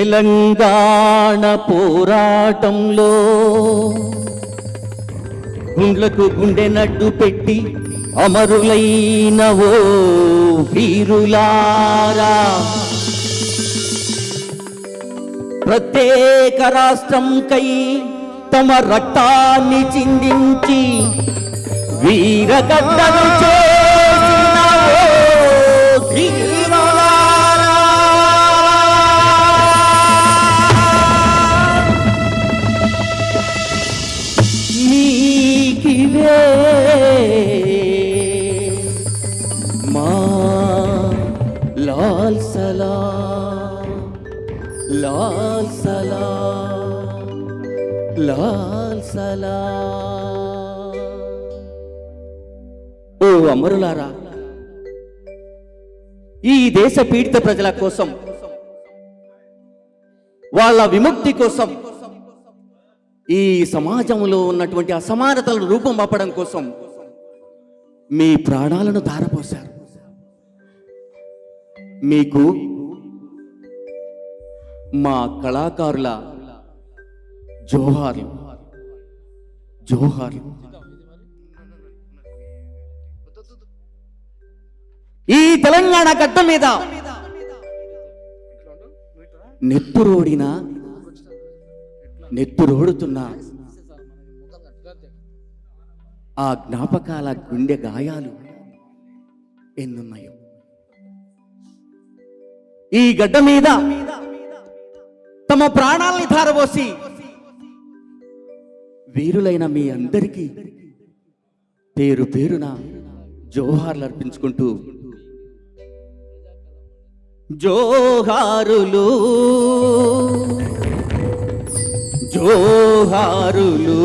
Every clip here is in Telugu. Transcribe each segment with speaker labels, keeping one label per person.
Speaker 1: తెలంగాణ పోరాటంలో గుండ్లకు గుండె నడ్డు పెట్టి అమరులైన ఓ వీరులారా. ప్రత్యేక రాష్ట్రం కై తమ రక్తాన్ని చిందించి వీరగడ్డలు చే లాల్ ఓ అమరులారా ఈ దేశ పీడిత ప్రజల కోసం వాళ్ళ విముక్తి కోసం ఈ సమాజంలో ఉన్నటువంటి అసమానతలను రూపం అప్పడం కోసం మీ ప్రాణాలను ధారపోశారు. మీకు మా కళాకారుల జోహార్లు జోహార్లు ఈ తెలంగాణ గడ్డ మీద నెత్తురోడిన నెత్తురోడుతున్న ఆ జ్ఞాపకాల గుండె గాయాలు ఎన్నున్నాయో. ఈ గడ్డ మీద తమ ప్రాణాల్ని ధారబోసి వీరులైన మీ అందరికీ పేరు పేరున జోహార్లు అర్పించుకుంటూ జోహారులు జోహారులు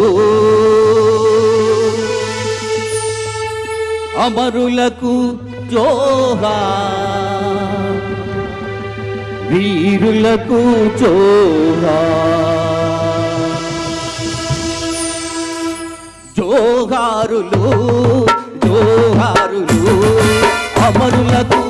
Speaker 1: అమరులకు జోహార్. వీరులకు జోహార్ జోహారులు జోహారులు అమరులకు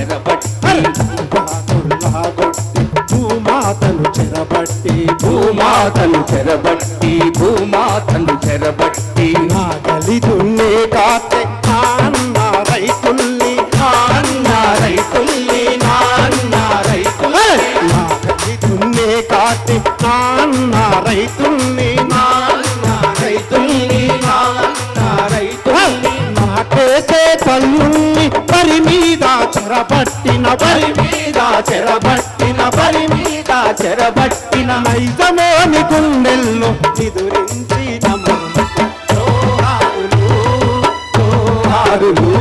Speaker 2: చెరబట్టి
Speaker 1: భూమాతను చెరబట్టి భూమాతను చెరబట్టి
Speaker 2: భూమాతను చెరబట్టి నాగలి దున్నే కాతే అన్న రైతుల్ని
Speaker 1: నాన్న రైతుల్ని నాన్న రైతుల్ని
Speaker 2: నా దున్నే కాతే నాన్న రైతుల్ని
Speaker 1: నాన్న రైతుల్ని నాన్న రైతుల్ని
Speaker 2: నాటేసే తల్లుల్ని చెరబట్టిన
Speaker 1: పరి మీద చెరబట్టిన పరి మీద చెరబట్టిన
Speaker 2: నైజమోని గుండెల్లో ఎదురించి
Speaker 1: జోహారులు జోహారులు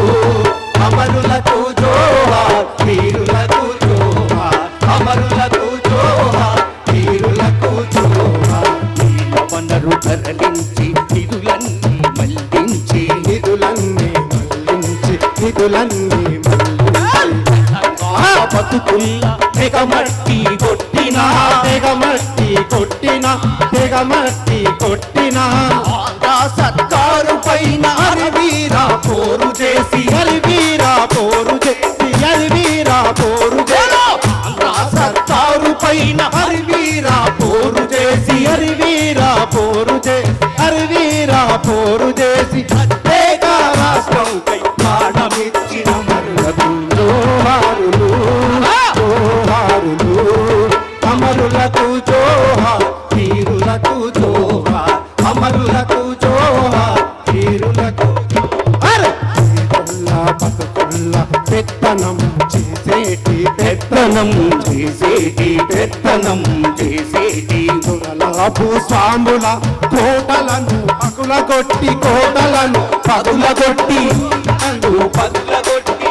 Speaker 1: అమరులకు జోహార్ వీరులకు జోహార్ అమరులకు జోహార్ వీరులకు జోహార్ వనరు తరలించి నిధులన్నీ
Speaker 2: మళ్ళించి నిధులన్నీ మళ్ళించి
Speaker 1: నిధులన్నీ బతుకుల్లా తెగమట్టి కొట్టిన.
Speaker 2: తెగమట్టి కొట్టిన తెగమట్టి కొట్టిన.
Speaker 1: సర్కారు పైన
Speaker 2: వీరా పోరు చేసి. వీరా పోరు చేసి వీరా పోరు
Speaker 1: సర్కారు పైన
Speaker 2: వీరా పోరు చేసి. వీరా పోరు వీరా పోరు చేసి. పెత్తనం చేసేటి
Speaker 1: పెత్తనం చేసేటి
Speaker 2: పెత్తల భూస్వాముల కోటలను పగులగొట్టి కోటలను
Speaker 1: పదుల కొట్టి పదుల
Speaker 2: కొట్టి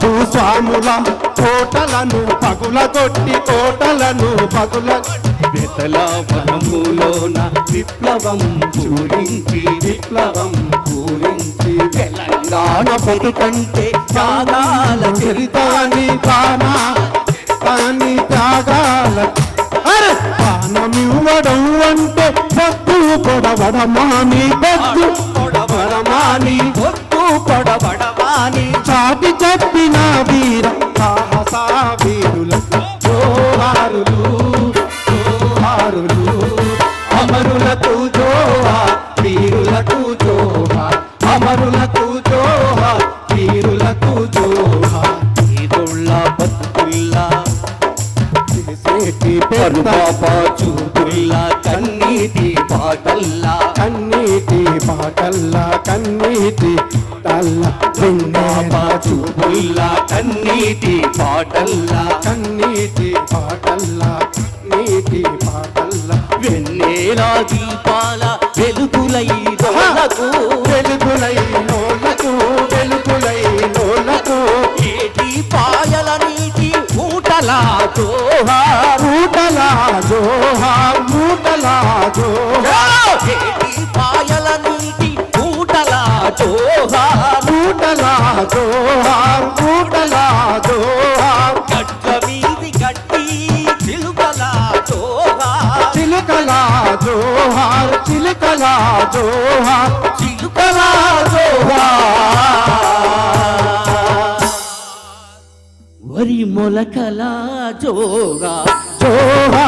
Speaker 2: భూస్వాముల కోటలను పగులగొట్టి కోటలను పగుల
Speaker 1: వితల వనములోన విప్లవం పూరించి విప్లవం పూరించి తెలంగాణ పొదుకంటే చాలా చరితాన్ని
Speaker 2: కానా తానా త్యాగాల. అరే పానమివ్వడం అంటే పద్దు పొడవడమాని పద్దు
Speaker 1: పొడవడమాని ఒట్టు పొడవడమాని.
Speaker 2: చాటి చెప్పిన వీర సాహసా వీరుల జోహారులు. చేసేటి
Speaker 1: పరు పాప చూపుల్లా కన్నీటి పాటల్లా.
Speaker 2: కన్నీటి పాటల్లా కన్నీటి తల్ల. వెన్నెల
Speaker 1: చూపుల్లా కన్నీటి పాటల్లా.
Speaker 2: కన్నీటి పాటల్లా నీటి పాటల్లా.
Speaker 1: వెన్నెల దీపాల జోహార్
Speaker 2: మూటలా జోహార్ మూటలా జోహార్
Speaker 1: పాయల నీటి ఊటల జోహార్
Speaker 2: మూటలా జోహార్ మూటలా జోహార్
Speaker 1: గడ్డ మీది గడ్డి చిలుకల జోహార్
Speaker 2: చిలుకలా జోహార్ చిలుకలా జోహార్
Speaker 1: చిలుకల జోహార్ వరి మొలకలా జోగా
Speaker 2: జోగా